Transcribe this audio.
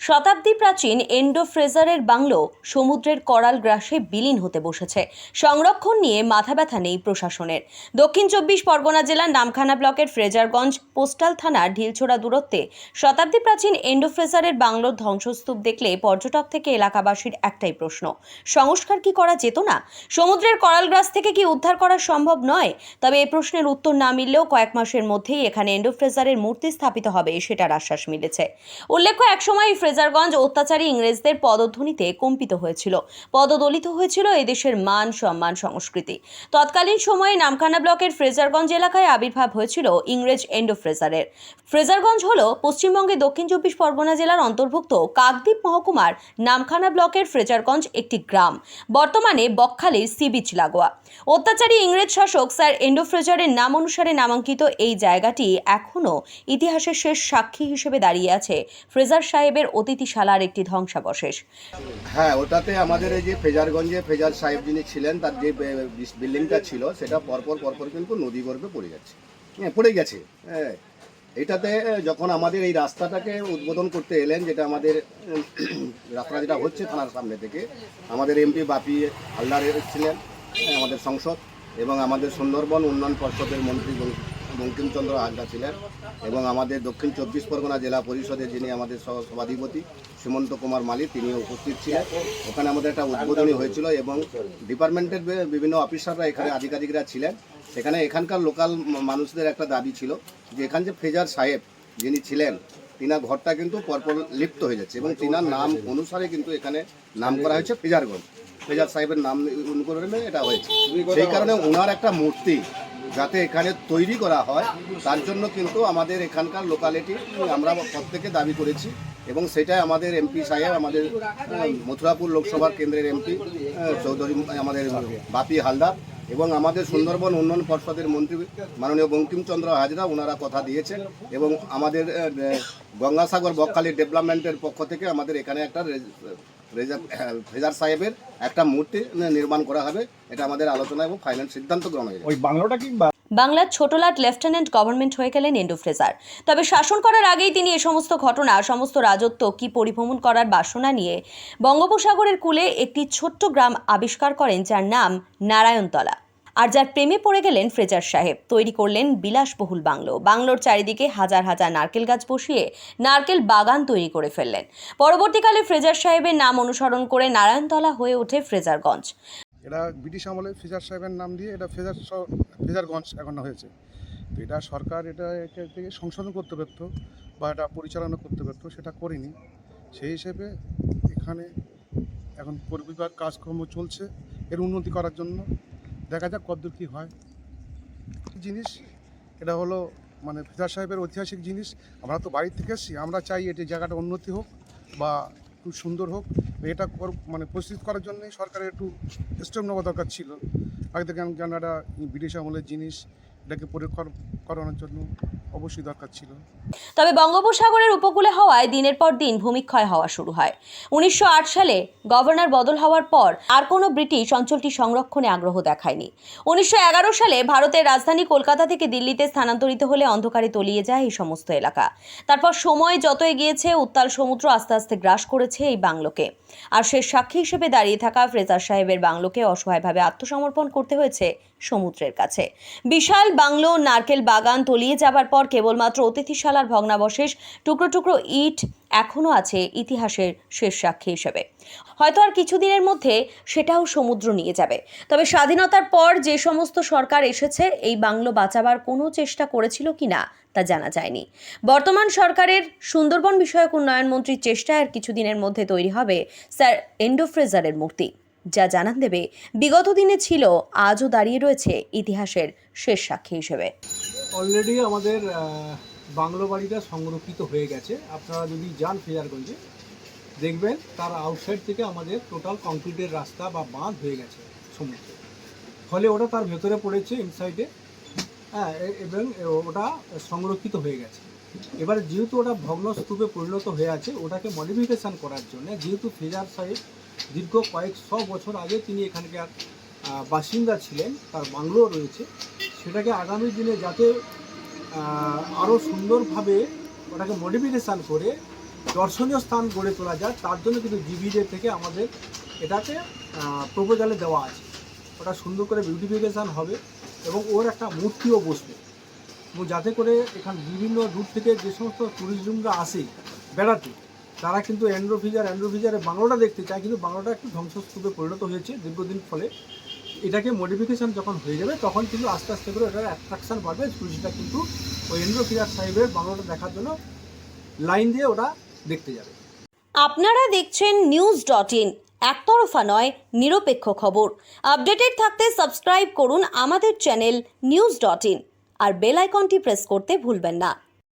শতাব্দী প্রাচীন endo ফ্রেজারের bungalow সমুদ্রের করাল গ্রাসে বিলীন হতে বসেছে। সংরক্ষণ নিয়ে মাথা ব্যথা নেই প্রশাসনের। দক্ষিণ চব্বিশ পরগনা জেলার নামখানা ব্লকের ফ্রেজারগঞ্জ পোস্টাল থানার ঢিলছোড়া দূরত্বে শতাব্দী প্রাচীন এন্ডো ফ্রেজারের বাংলোর ধ্বংসস্তূপ দেখলে পর্যটক থেকে এলাকাবাসীর একটাই প্রশ্ন, সংস্কার কি করা যেত না? সমুদ্রের করাল গ্রাস থেকে কি উদ্ধার করা সম্ভব নয়? তবে এ প্রশ্নের উত্তর না মিললেও কয়েক মাসের মধ্যেই এখানে এন্ডো ফ্রেজারের মূর্তি স্থাপিত হবে, সেটার আশ্বাস মিলেছে। উল্লেখ্য, একসময় ফ্রেজারগঞ্জ অত্যাচারী ইংরেজদের পদধ্বনিতে কম্পিত হয়েছিল। পদদলিত হয়েছিল এদেশের মান সম্মান সংস্কৃতি। তৎকালীন সময়ে নামখানা ব্লকের ফ্রেজারগঞ্জ এলাকায় আবির্ভাব হয়েছিল ইংরেজ এন্ডো ফ্রেজারের ফ্রেজারগঞ্জ হল পশ্চিমবঙ্গে দক্ষিণ চব্বিশ পরগনা জেলার অন্তর্ভুক্ত কাকদ্বীপ মহকুমার নামখানা ব্লকের ফ্রেজারগঞ্জ একটি গ্রাম। বর্তমানে বকখালির সি বিচ লাগোয়া। অত্যাচারী ইংরেজ শাসক স্যার এন্ডো ফ্রেজারের নাম অনুসারে নামাঙ্কিত এই জায়গাটি এখনও ইতিহাসের শেষ সাক্ষী হিসেবে দাঁড়িয়ে আছে ফ্রেজার সাহেবের অতিথিশালার একটি ধ্বংসাবশেষ। হ্যাঁ ওটাতে আমাদের এই যে ফেজারগঞ্জে ফেজার সাহেব যিনি ছিলেন তার যে বিল্ডিংটা ছিল সেটা পরপর পরপর কিন্তু নদী গর্ভে পড়ে যাচ্ছে হ্যাঁ পড়ে গেছে হ্যাঁ। এটাতে যখন আমাদের এই রাস্তাটাকে উদ্বোধন করতে এলেন যেটা আমাদের রাস্তা যেটা হচ্ছে থানার সামনে থেকে আমাদের এমপি বাপি হালদার ছিলেন হ্যাঁ, আমাদের সংসদ এবং আমাদের সুন্দরবন উন্নয়ন পর্ষদের মন্ত্রী বঙ্কিমচন্দ্র হাজরা ছিলেন এবং আমাদের দক্ষিণ চব্বিশ পরগনা জেলা পরিষদের যিনি আমাদের সহ- সভাধিপতি সীমন্ত কুমার মালিক তিনি উপস্থিত ছিলেন। ওখানে আমাদের একটা উদ্বোধনী হয়েছিল এবং ডিপার্টমেন্টের বিভিন্ন অফিসাররা এখানে আধিকারিকরা ছিলেন। সেখানে এখানকার লোকাল মানুষদের একটা দাবি ছিল যে এখান যে ফেজার সাহেব যিনি ছিলেন, তিনার ঘরটা কিন্তু পরপর লিপ্ত হয়ে যাচ্ছে এবং তিনার নাম অনুসারে কিন্তু এখানে নাম করা হয়েছে ফ্রেজারগঞ্জ ফেজার সাহেবের নাম অনুকরণে এটা হয়েছে। সেই কারণে ওনার একটা মূর্তি যাতে এখানে তৈরি করা হয়, তার জন্য কিন্তু আমাদের এখানকার লোকালিটি আমরা প্রত্যেকে দাবি করেছি এবং সেটাই আমাদের এমপি সাহেব, আমাদের মথুরাপুর লোকসভার কেন্দ্রের এমপি চৌধুরী, আমাদের বাপি হালদার এবং আমাদের সুন্দরবন উন্নয়ন পর্ষদের মন্ত্রী মাননীয় বঙ্কিমচন্দ্র হাজরা ওনারা কথা দিয়েছেন এবং আমাদের গঙ্গাসাগর বকখালি ডেভেলপমেন্টের পক্ষ থেকে আমাদের এখানে একটা রেজার- ফ্রেজার সাহেবের একটা মূর্তি নির্মাণ করা হবে। এটা আমাদের আলোচনা এবং ফাইনাল সিদ্ধান্ত গ্রহণ হয়েছে ওই বাংলোটা কি বাংলার ছোটলাট লেফটেন্যান্ট গভর্নমেন্ট হয়ে গেলেন এন্ডো ফ্রেজার। তবে শাসন করার আগেই তিনি এ সমস্ত ঘটনা সমস্ত রাজত্ব কি পরিভ্রমণ করার বাসনা নিয়ে বঙ্গোপসাগরের কূলে একটি ছোট্ট গ্রাম আবিষ্কার করেন যার নাম নারায়ণতলা। আর যার প্রেমে পড়ে গেলেন ফ্রেজার সাহেব। তৈরি করলেন বিলাসবহুল বাংলো। বাংলোর চারিদিকে হাজার হাজার নারকেল গাছ বসিয়ে নারকেল বাগান তৈরি করে ফেললেন। পরবর্তীকালে ফ্রেজার সাহেবের নাম অনুসরণ করে নারায়ণতলা হয়ে ওঠে ফ্রেজারগঞ্জ। এটা ব্রিটিশ আমলে ফেজার সাহেবের নাম দিয়ে এটা ফেজার স- ফেজারগঞ্জ এখন হয়েছে। তো এটা সরকার এটা থেকে সংশোধন করতে পারত বা এটা পরিচালনা করতে পারত সেটা করেনি। সেই হিসেবে এখানে এখন পরিবার কাজকর্ম চলছে। এর উন্নতি করার জন্য দেখা যাক কতদূর কী হয়। জিনিস, এটা হলো মানে ফেজার সাহেবের ঐতিহাসিক জিনিস, আমরা তো বাড়ি থেকে এসেছি, আমরা চাই এটি জায়গাটা উন্নতি হোক বা একটু সুন্দর হোক। এটা মানে প্রস্তুত করার জন্যই সরকারের একটু স্টেপ নেওয়া দরকার ছিল। আগে থেকে কেন একটা ব্রিটিশ আমলের জিনিস এটাকে পরীক্ষা করানোর জন্য অবশ্যই দরকার ছিল। তবে বঙ্গোপসাগরের উপকূলে হওয়ায় দিনের পর দিন ভূমিক্ষয় হওয়া শুরু হয়। উনিশশো আট সালে গভর্নর বদল হওয়ার পর আর কোনো ব্রিটিশ অঞ্চলটি সংরক্ষণে আগ্রহ দেখায়নি। উনিশশো এগারো সালে ভারতের রাজধানী কলকাতা থেকে দিল্লিতে স্থানান্তরিত হলে অন্ধকারে তলিয়ে যায় এই সমস্ত এলাকা। তারপর সময় যত এগিয়েছে, উত্তাল সমুদ্র আস্তে আস্তে গ্রাস করেছে এই বাংলোকে। আর সে সাক্ষী হিসেবে দাঁড়িয়ে থাকা ফ্রেজার সাহেবের বাংলোকে অসহায়ভাবে আত্মসমর্পণ করতে হয়েছে সমুদ্রের কাছে। বিশাল বাংলো নারকেল বাগান তলিয়ে যাবার পর কেবলমাত্র অতিথিশালার ভগ্নাবশেষ, টুকরো টুকরো ইট এখনও আছে ইতিহাসের শেষ সাক্ষী হিসেবে। হয়তো আর কিছুদিনের মধ্যে সেটাও সমুদ্র নিয়ে যাবে। তবে স্বাধীনতার পর যে সমস্ত সরকার এসেছে, এই বাংলো বাঁচাবার কোনো চেষ্টা করেছিল কিনা তা জানা যায়নি। বর্তমান সরকারের সুন্দরবন বিষয়ক উন্নয়ন মন্ত্রীর চেষ্টায় আর কিছুদিনের মধ্যে তৈরি হবে স্যার এন্ডোফ্রেজারের মূর্তি। যা জানান দেবে, বিগত দিনে ছিল, আজও দাঁড়িয়ে রয়েছে ইতিহাসের শেষ সাক্ষী হিসেবে। অলরেডি আমাদের বাংলো বাড়িটা সংরক্ষিত হয়ে গেছে। আপনারা যদি যান ফেজারগঞ্জে দেখবেন তার আউটসাইড থেকে আমাদের টোটাল কংক্রিটের রাস্তা বা বাঁধ হয়ে গেছে সমুদ্রে। ফলে ওটা তার ভেতরে পড়েছে ইনসাইডে হ্যাঁ এবং ওটা সংরক্ষিত হয়ে গেছে। এবার যেহেতু ওটা ভগ্নস্তূপে পরিণত হয়ে আছে, ওটাকে মডিফিকেশান করার জন্য, যেহেতু ফেজার সাহেব দীর্ঘ কয়েক শ বছর আগে তিনি এখানকার বাসিন্দা ছিলেন, তার বাংলো রয়েছে। সেটাকে আগামী দিনে যাতে আরও সুন্দরভাবে ওটাকে মডিফিকেশান করে, দর্শনীয় স্থান গড়ে তোলা যায়, তার জন্য কিন্তু জিবিডে থেকে আমাদের এটাকে প্রপোজালে দেওয়া আছে। ওটা সুন্দর করে বিউটিফিকেশান হবে এবং ওর একটা মূর্তিও বসবে। যাতে করে এখান বিভিন্ন দূর থেকে যে সমস্ত ট্যুরিজমরা আসে বেড়াতে তারা কিন্তু অ্যান্ড্রোফিজার অ্যান্ড্রোফিজারের বাংলাটা দেখতে চায়, কিন্তু বাংলাটা একটু ধ্বংসস্তূপে পরিণত হয়েছে দীর্ঘদিন ফলে। এটাকে মডিফিকেশন যখন হয়ে যাবে, তখন কিন্তু আস্তে আস্তে করে ওটার অ্যাট্রাকশন বাড়বে। টুরিস্টরা কিন্তু ওই এন্ড্রোফিজার সাহেবের বাংলোটা দেখার জন্য লাইন দিয়ে ওটা দেখতে যাবে। আপনারা দেখছেন নিউজ ডট ইন একতরফা নয়, নিরপেক্ষ খবর। আপডেটেড থাকতে সাবস্ক্রাইব করুন আমাদের চ্যানেল নিউজ ডট ইন আর বেল আইকনটি প্রেস করতে ভুলবেন না।